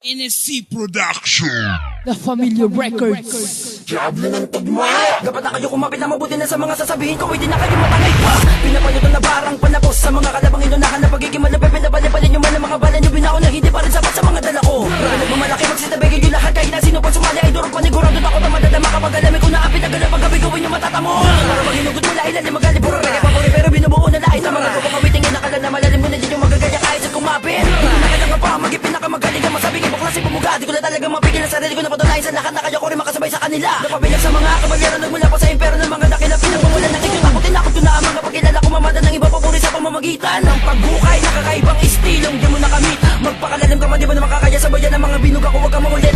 NSC Production. The Familiar Records. Diablo ng tugma Dapat na kayo kumapit na mabuti na sa mga sasabihin ko Hindi na kayo matangay pa. Pinapanood na barang panapos Sa mga kalabang inunahan na pagiging malapit. Pinapalipalan nyo man ang mga bala nyo Binako na hindi pa rin sapat sa mga dala ko. Grabe nagmamalaki magsitabi kayo lahat. Kahit na sino pa sumali ay durog panigurado Ako na madadama kapag alamin ko na apit Agad ang paggabi gawin nyo matatamo. Para pag hinugot mo lahi lalim magali Puro reggae papuri pumuga Di ko na talaga mapigil ang sarili ko na patunayan sa lahat Na kaya ko rin makasabay sa kanila. Napabilang sa mga kabalyero Nagmula pa sa impero ng mga dakila Pinagpamulan ng inyong ako Tinakot ko na ang mga pagkilala ko Mamada ng iba papuri sa pamamagitan. Ng paghukay Nakakaibang estilong di mo nakamit Magpakalalim ka man di ba na makakaya Sabayan ng mga binuga ko Huwag kang mahuli